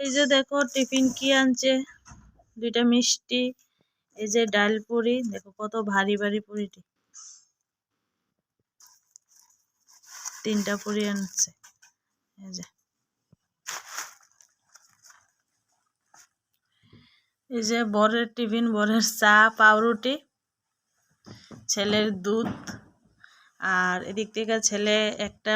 এই যে দেখো, টিফিন কি আনছে? দুইটা মিষ্টি, এই যে ডাল পুরি। দেখো কত ভারী ভারী পুরিটি। তিনটা পুরি আনছে। এই যে। এই যে বরের টিফিন, বরের চা, পাউরুটি, ছেলের দুধ। আর এদিক থেকে ছেলে একটা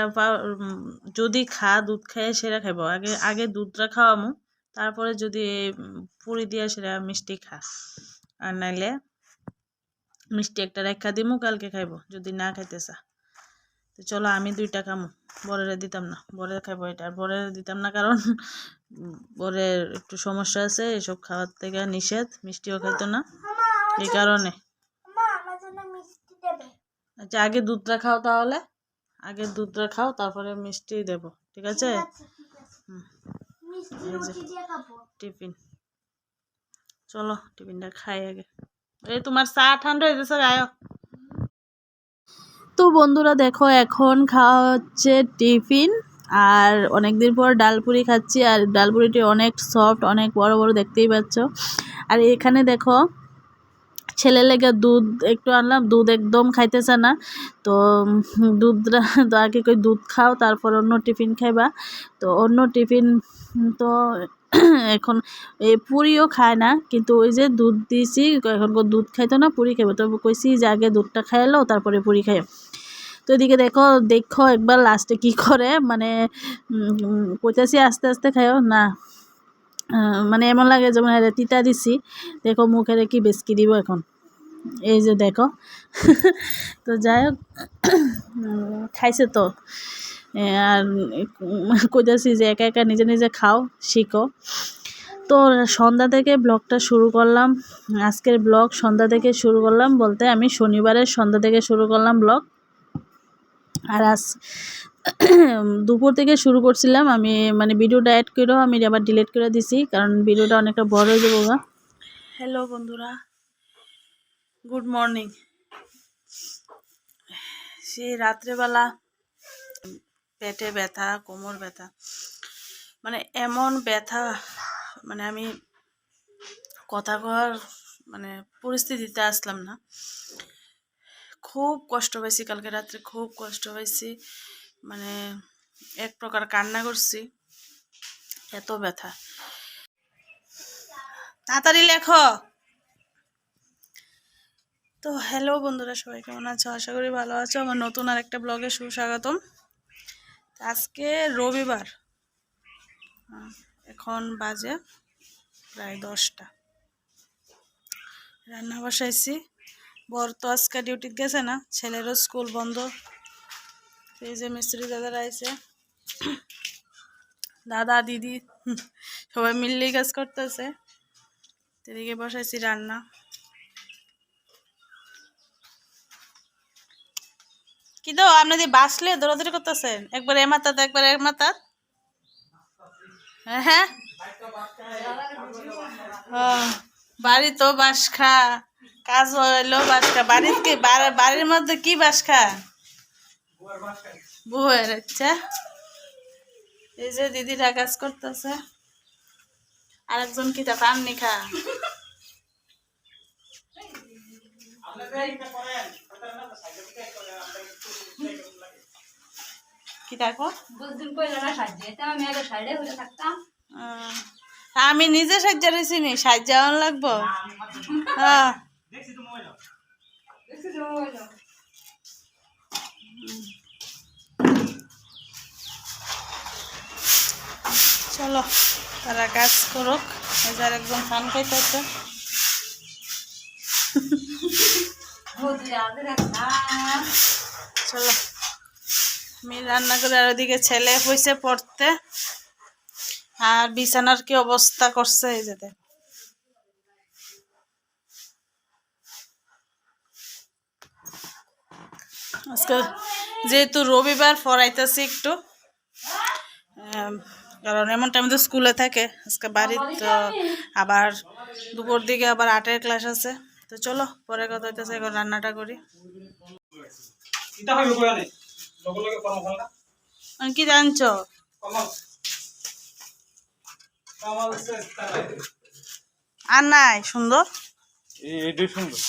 উম, যদি খা দুধ খায় সেটা খাইব। আগে আগে দুধটা খাওয়ামু তারপরে যদি পুরি দিয়ে সেটা মিষ্টি খা। আর নাইলে মিষ্টি একটা রেখা দিমু কালকে খাইব যদি না খাইতে চা তো চলো আমি দুইটা খামু বরের দিতাম না বরের খাইব এটা। আর বরের দিতাম না কারণ বরের একটু সমস্যা আছে এসব খাওয়ার থেকে নিষেধ মিষ্টিও খাইতো না। এই কারণে মা আমার জন্য মিষ্টি দেবে আচ্ছা আগে দুধটা খাও তাহলে। আগে দুধটা খাও তারপরে মিষ্টি দেব ঠিক আছে? টিফিন। চলো টিফিনটা খাই আগে। এই তোমার চা ঠান্ডা হয়ে গেছে আয়ো তো বন্ধুরা দেখো এখন খাওয়া হচ্ছে টিফিন। আর অনেকদিন পর ডালপুরি খাচ্ছি আর ডালপুরিটি অনেক সফট অনেক বড় বড় দেখতেই পাচ্ছ। আর এখানে দেখো ছেলে লেগে দুধ একটু আনলাম, দুধ একদম খাইতেছে না। তো দুধটা তো আগে কই দুধ খাও, তারপর অন্য টিফিন খাইবা। তো অন্য টিফিন তো এখন পুরিও খায় না, কিন্তু ওই যে দুধ দিয়েছি এখন দুধ খাইতো না, পুরি খাইবো। তো কইছি যে আগে দুধটা খাইলো তারপরে পুরি খাই তো এদিকে দেখো দেখো একবার লাস্টে কি করে মানে কইতাছি আস্তে আস্তে খাইও, না। মানে এমন লাগে যেমন এরে তিতা দিছি, দেখো মুখের কি বেসকি দিব এখন। এই যে দেখো। তো যাই হোক, খাইছে তো। আর কইতাছি যে একা একা নিজে নিজে খাও, শিখো। তো সন্ধ্যা থেকে ব্লগটা শুরু করলাম। আজকের ব্লগ সন্ধ্যা থেকে শুরু করলাম বলতে আমি শনিবারের সন্ধ্যা থেকে শুরু করলাম ব্লগ। আর আজ দুপুর থেকে শুরু করছিলাম, আমি মানে ভিডিওটা অ্যাড করেও, আমি আবার ডিলিট করে দিছি, কারণ ভিডিওটা অনেকটা বড় হয়ে যাব হ্যালো বন্ধুরা গুড মর্নিং সেই রাত্রেবেলা পেটে ব্যথা, কোমর ব্যথা মানে এমন ব্যথা মানে আমি কথা কওয়ার মানে পরিস্থিতিতে আসলাম না। খুব কষ্ট পাইছি, কালকে রাত্রে খুব কষ্ট পাইছি। মানে এক প্রকার কান্না করছি। এত ব্যথা। তাড়াতাড়ি লেখো। তো হ্যালো বন্ধুরা, সবাই কেমন আছো? আশা করি ভালো আছো। আমার নতুন আর একটা ব্লগে সুস্বাগতম আজকে রবিবার। এখন বাজে প্রায় দশটা। রান্না বসাইছি। বর তো আজকে ডিউটি গেছে না, ছেলেরও স্কুল বন্ধ। এই যে মিস্ত্রি দাদারা আইছে। দাদা, দিদি, সবাই মিললেই কাজ করতেছে। এদিকে বসাইছি রান্না। কি তো আপনাদের বাসলে দৌড়াদৌড়ি করতেছেন? একবার এ মাথাত, একবার এক মাথাত। হ্যাঁ হ্যাঁ। বাড়ি তো বাস খা। কাজ হইল বাস খা। বাড়ির কি, বাড়ির মধ্যে কি বাস খা? বুয়ের আচ্ছা এই যে দিদিরা কাজ করতেছে। আরেকজন কি তা পাননি খা কি দেখো? বুঝদিন কইলো না আমি আগে সাইডে হয়ে আমি নিজে রয়েছি নি সাজ্জা লাগবো হ্যাঁ চলো, তারা কাজ করুক। এজার একদম খান খাইতেছে। চলো আমি রান্না করে আর ওদিকে ছেলে বসে পড়তে। আর বিছানার কি অবস্থা করছে, এই যে দেখো। আজকে যেহেতু রবিবার, পড়াইতেছি একটু। কারণ এমন টাইম তো স্কুলে থাকে। আজকে বাড়ির তো আবার দুপুর দিকে আবার আটের ক্লাস আছে। তো চলো পরে কথা হইতেছে এখন রান্নাটা করি। কি জানছো? আর নাই সুন্দর? এই সুন্দর।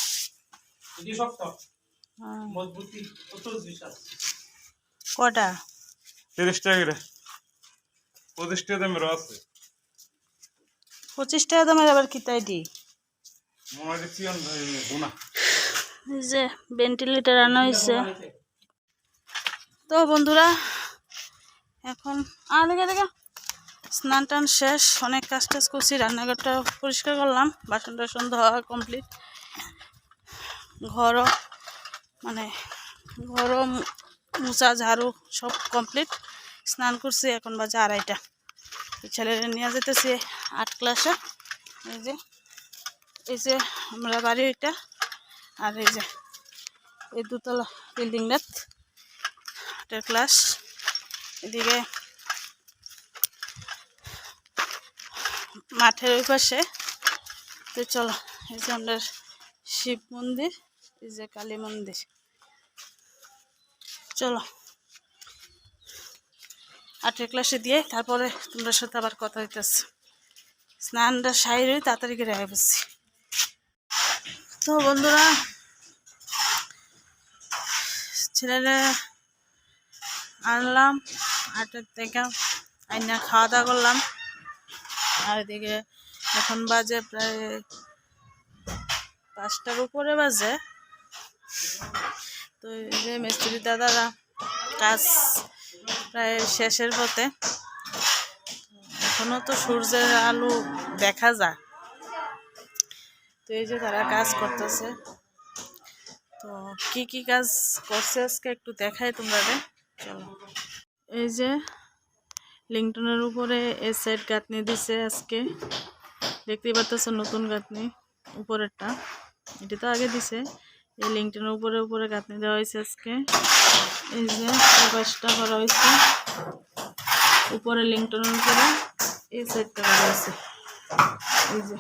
এটি শক্ত। হ্যাঁ। মজবুতি কটা? তিরিশ টাকা পঁচিশ টাকা দামেরও আছে। পঁচিশ টাকা দামের আবার দি? চিয়ন গুনা এই যে ভেন্টিলেটার আনা হয়েছে। তো বন্ধুরা এখন আর দেখে দেখে। স্নান টান শেষ অনেক কাজ টাজ করছি রান্নাঘরটা পরিষ্কার করলাম বাসন টাসন ধোয়া কমপ্লিট ঘরও মানে ঘরও মোচা ঝাড়ু সব কমপ্লিট স্নান করছি, এখন বাজে আড়াইটা। ছেলেরা নিয়ে যেতেছি আট ক্লাসে। এই যে এই যে আমরা বাড়ি ওইটা, আর এই যে, এই দুতলা বিল্ডিংটা এটা ক্লাস। এদিকে মাঠের ওই পাশে। তো চলো, এই যে আমাদের শিব মন্দির, এই যে কালী মন্দির। চলো। আটের ক্লাসে দিয়ে তারপরে তোমরা সাথে আবার কথা হইতেছে। স্নানটা হয়ে তাড়াতাড়ি করে আগে বসছি। তো বন্ধুরা, ছেলেরা আনলাম আটের থেকে আইনা খাওয়া দাওয়া করলাম। আর এদিকে এখন বাজে প্রায় পাঁচটার উপরে বাজে। তো এই যে মিস্ত্রি দাদারা কাজ প্রায় শেষের পথে। এখনও তো সূর্যের আলো দেখা যায়। তো এই যে তারা কাজ করতেছে। তো কি কি কাজ করছে আজকে একটু দেখাই তোমরা চলো। এই যে লিংটনের উপরে এ সাইড গাঁথনি দিছে আজকে। দেখতেই পাচ্ছ নতুন গাঁথনি, উপরেরটা। এটি তো আগে দিছে। এই লিংটনের উপরে উপরে গাঁথনি দেওয়া হয়েছে আজকে। এই যে প্রকাশটা করা হয়েছে। উপরে লিংটনের উপরে এই সেটটা করা হয়েছে। এই যে।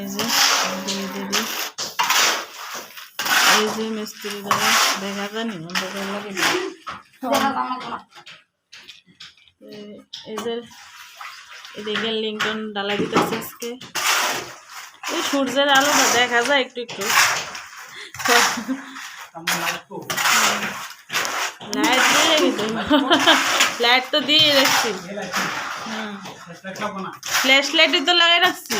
এই যে দিয়ে দিদি এই যে মিস্ত্রি দ্বারা দেখা জানি অন্ধকার লাগে এই যে এদিকে লিঙ্কন ডালা দিতেছে আজকে। এই সূর্যের আলোটা দেখা যায় একটু একটু। লাইট দিয়ে লাইট তো দিয়ে ফ্ল্যাশ তো রাখছি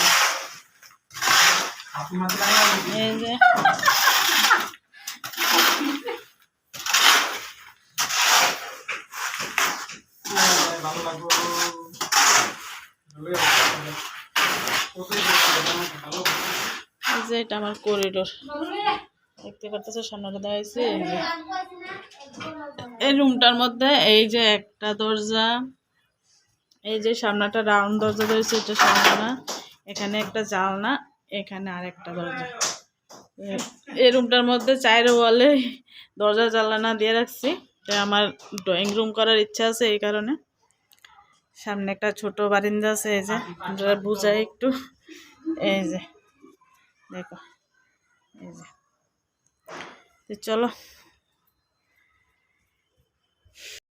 ভালো এই যে এটা আমার করিডোর দেখতে পাচ্ছ সামনে দেওয়া হয়েছে, এই রুমটার মধ্যে এই যে একটা দরজা, এই যে সামনাটা রাউন্ড দরজা রয়েছে, এটা সামনা এখানে একটা জানলা, এখানে আর একটা দরজা। এই রুমটার মধ্যে চাইরে ওয়ালে দরজা, জানলা দিয়ে রাখছি। আমার ড্রয়িং রুম করার ইচ্ছা আছে এই কারণে। সামনে একটা ছোট বারিন্দা আছে, এই যে। আপনারা বুঝাই একটু। এই যে। দেখো এই যে। তো চলো।